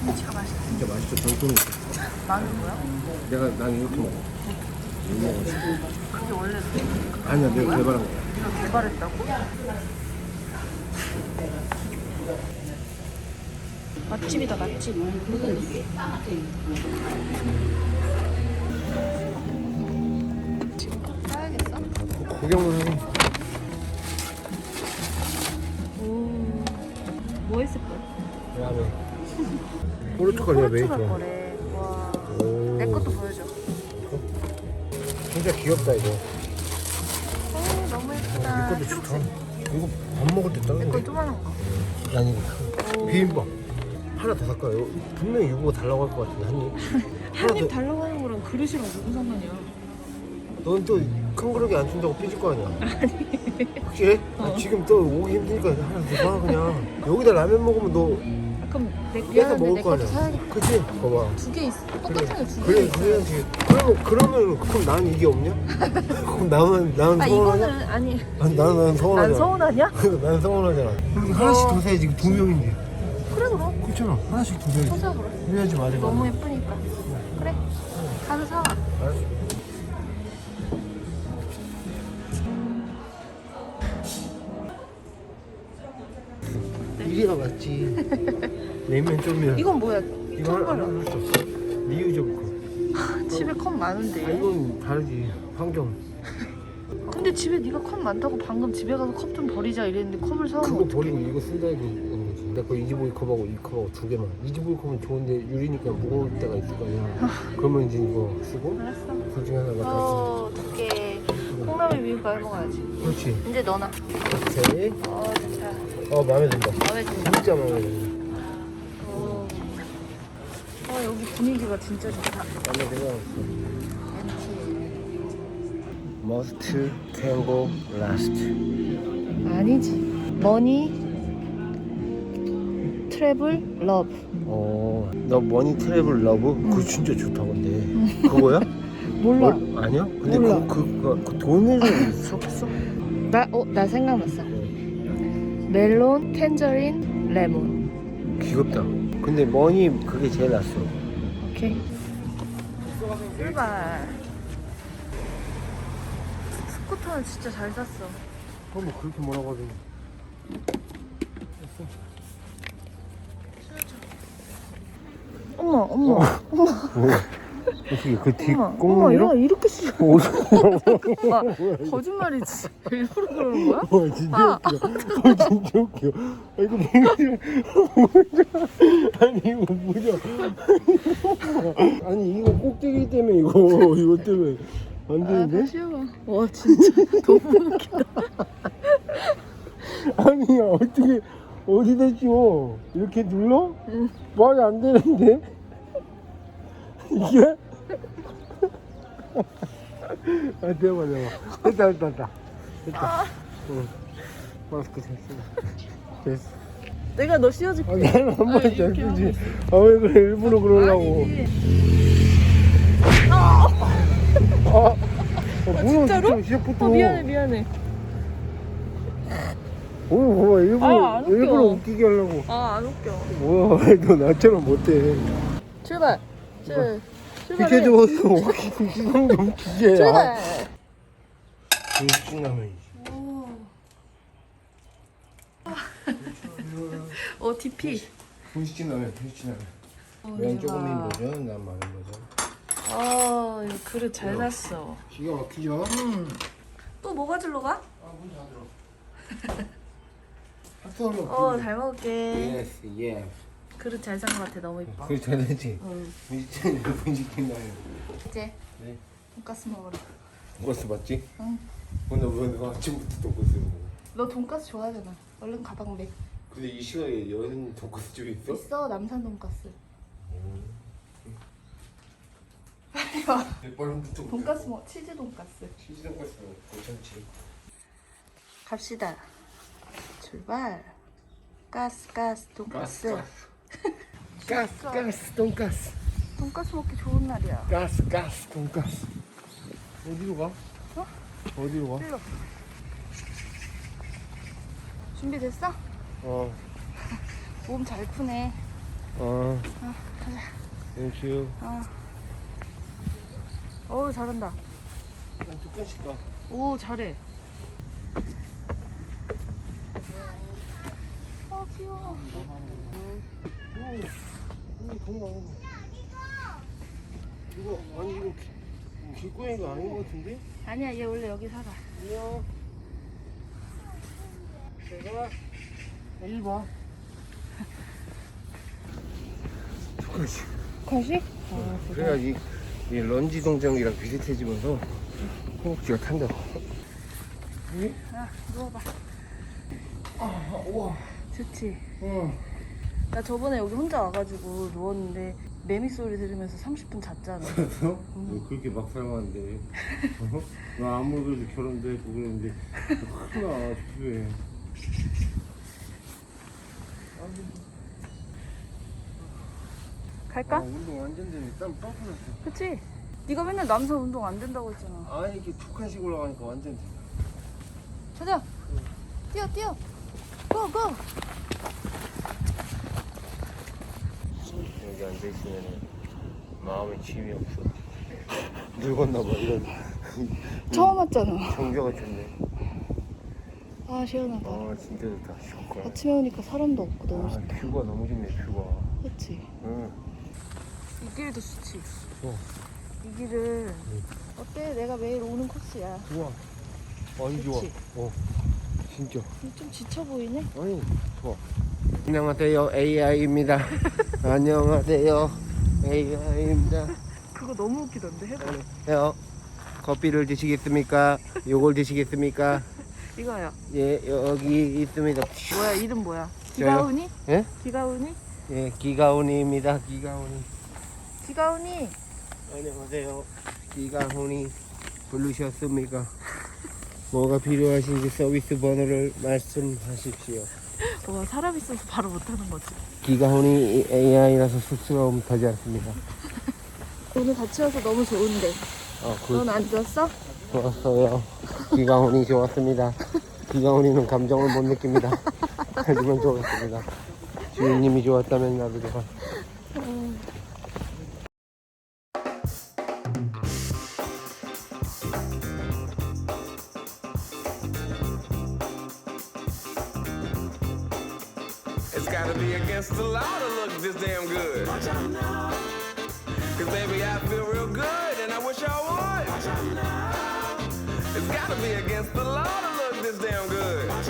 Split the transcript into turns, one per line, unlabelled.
김치가 맛있어.
진짜 맛있어.
많은 거야?
내가 난 이렇게 먹어. 이거 먹었어.
그게 원래
아니야, 내가 개발한 거야.
네가 개발했다고? 맛집이다 맛집.
구경을 하고.
뭐 했을 거야?
야매. 포르투갈이야, 왜
포르투갈
이거?
거래. 와.
오.
내 것도 보여줘.
진짜 귀엽다, 이거.
오 너무 예쁘다.
이것도 좋다. 이거 밥 먹을
때내
딱인데?
거 조그만한 거.
난 이거. 비빔밥. 하나 더 살까요? 분명히 이거 달라고 할 것 같은데, 한 입. 하나
한 입
더.
달라고 하는 거랑 그릇이랑 무슨 상관이야?
넌또 큰 그릇에 안 준다고 삐질 거 아니야? 아니. 확실해? 아, 지금 또 오기 힘드니까 하나 더 사, 그냥. 여기다 라면 먹으면 너
아, 그럼 내
뺏어
미안한데
먹을
내
거
것도
아니야?
사야겠다.
그치? 봐봐.
두 개 있어. 똑같은
그래,
거두
그래,
개 있어.
그래야지. 그러면, 그러면, 그럼 난 이게 없냐? 그럼 나는, 나는
아
서운하냐?
이거는 아니.
아니, 나는, 나는 서운하잖아.
난 서운하냐?
난 서운하잖아. 그럼 하나씩 더 사야지. 지금 두 명인데.
그래 그럼.
그렇잖아. 하나씩 더 사야지.
사자 그래.
그래야지 맞아.
너무 예쁘니까. 그래. 가서 사.
알았어. 이리가 맞지. 냉면 좀면.
이건 뭐야?
이거 하나 하나 할수 없어. 리유저브 컵.
집에 컵
아,
많은데.
이건 다르지. 환경.
근데 집에 네가 컵 많다고 방금 집에 가서 컵 좀 버리자 이랬는데 컵을
그거
사오면 어떡해?
버리고 이거 쓴다 이거 하는 거지. 내가 그 이지보이 컵하고 이 컵하고 두 개만. 이지보이 컵은 좋은데 유리니까 무거울 때가 있을 거 아니야. 그러면 이제 이거 쓰고
알았어.
둘 중에 하나가 다
어, 어떡해. 콩나물 해 먹어야지.
쓰. 그렇지.
이제 너나.
오케이.
어, 좋다.
어 마음에 든다.
마음에 든다.
진짜 마음에 든다.
어. 어, 여기 분위기가 진짜 좋다.
마음에 들어. Most tango last.
아니지. 머니 트래블 러브.
어, 너 머니 트래블 러브? 그거 진짜 좋다 근데. 그거야?
몰라.
뭘- 아니야? 근데
몰라.
그, 그, 그, 그 돈을 썼어?
나, 어, 나 생각났어. 멜론, 텐저린, 레몬.
귀엽다. 근데 머니 그게 제일 낫어.
오케이. 출발. 스쿠터는 진짜 잘 샀어.
어, 뭐 그렇게 뭐라고 하더니.
엄마, 엄마,
어 떻게 그뒤
엄마, 엄마,
꽁무니로?
야 이렇게 쓰.
오,
아, 거짓말이지. 일부러 그러는 거야?
와 진짜
아.
웃겨. 어, 진짜 웃겨. 아, 이거 뭐냐? 뭐냐? 아니 이거 뭐냐? 아니 이거 꼭대기 때문에 이거 이거 때문에 안
아,
되는데?
해봐. 와, 진짜 너무 웃기다.
아니 어떻게 어디다 줘? 이렇게 눌러?
응.
말이 안 되는데? 이게? 아 대박 대박 됐다 됐다 됐다 됐다 응. 마스크 됐어 됐어
내가 너 씌워줄게.
아, 나는 한 번에 잘
이렇게 하고
쓰지 아 왜 그래 일부러 그러려고
아니지.
아, 어, 뭐야
진짜로?
시작부터
어, 미안해, 미안해.
오늘 봐봐 일부러
아, 안 웃겨.
일부러 웃기게 하려고
아, 안 웃겨.
뭐야 너 나처럼 못해
출발. 출. 출발해.
비켜줘 시선 좀 주제
출발.
불신라면이지
어, DP.
불신라면
어,
면
대박.
조금인 버전 난 많은 버전
아, 이거 그릇 잘 샀어.
기가 막히죠?
음. 또 뭐가 질러 가?
아 문 닫으러 학생으로
어, 잘 먹을게.
예스 예
그릇 잘 산 것 같아. 너무 이뻐.
그게 잘되지
응.
미친 분시킨다면
이제
네
돈까스 먹으러.
돈가스 맞지?
응.
근데 왜 아침부터 돈가스 먹어
너 돈까스 좋아하잖아. 얼른 가방 매.
근데 이 시간에 여행 돈가스 집이 있어?
있어, 남산 돈까스.
빨리 빨리부터
돈까스 먹, 치즈 돈까스.
치즈 돈가스 괜찮지
갑시다. 출발. 가스, 가스, 돈까스.
가스 가스 돈가스
돈까스 먹기 좋은 날이야.
가스 가스 돈가스 어디로 가?
어?
어디로 가?
일로. 준비됐어?
어,
몸 잘 푸네.
어.
아, 가자.
땡큐.
어. 어우, 잘한다.
두 건씩 가.
오, 잘해. 아, 귀여워.
이거 아니 이거 기- 길고양이가 아닌 것 같은데?
아니야, 얘 원래 여기 살아.
안녕. 내가 일 봐. 조금씩.
거식?
그래야 이, 이 런지 동작이랑 비슷해지면서 호흡기가 탄다고.
아, 누워봐.
아, 우와.
좋지.
어.
나 저번에 여기 혼자 와가지고 누웠는데 매미 소리 들으면서 30분 잤잖아.
그래서 너 그렇게 막 살만한데. 어? 나 아무래도 결혼도 했고 그러는데 큰일 나 집에. 아,
갈까?
운동 완전 되네. 땀 뻥뻥 났어.
그치? 네가 맨날 남산 운동 안 된다고 했잖아.
아니 이렇게 두 칸씩 올라가니까 완전 돼.
가자. 뛰어 뛰어. 고 고.
여기 앉아 있으면 마음에 짐이 없어. 늙었나 봐 이런
처음 왔잖아.
정겨가 좋네.
아 시원하다.
아 진짜 좋다. 시원하.
아침에 오니까 사람도 없고 너무
아
좋다.
뷰가 너무 좋네 뷰가.
그치?
응.
이 길도 좋지.
어.
이 길은 어때? 내가 매일 오는 코스야.
좋아. 아니 좋아.
그치?
어. 진짜.
좀 지쳐 보이네.
아니 좋아. 안녕하세요 AI입니다. 안녕하세요 AI입니다.
그거 너무 웃기던데 해봐.
요 커피를 드시겠습니까? 요걸 드시겠습니까?
이거야.
예 여기 있습니다.
뭐야 이름 뭐야? 기가은이?
예?
기가은이?
예 기가온이입니다. 기가온이.
기가은이.
안녕하세요. 기가온이 부르셨습니까? 뭐가 필요하신지 서비스 번호를 말씀하십시오.
와 사람 있어서 바로 못하는 거지.
기가온이 AI라서 쑥스러움 타지 않습니다.
오늘 같이 와서 너무 좋은데.
어,
그넌안 좋았어?
좋았어요. 기가온이 좋았습니다. 기가온이는 감정을 못 느낍니다. 하지만 좋았습니다. 주인님이 좋았다면 나도 좋아.
It's gotta be against the law to look this damn good. Cause baby, I feel real good and I wish I would. It's gotta be against the law to look this damn good.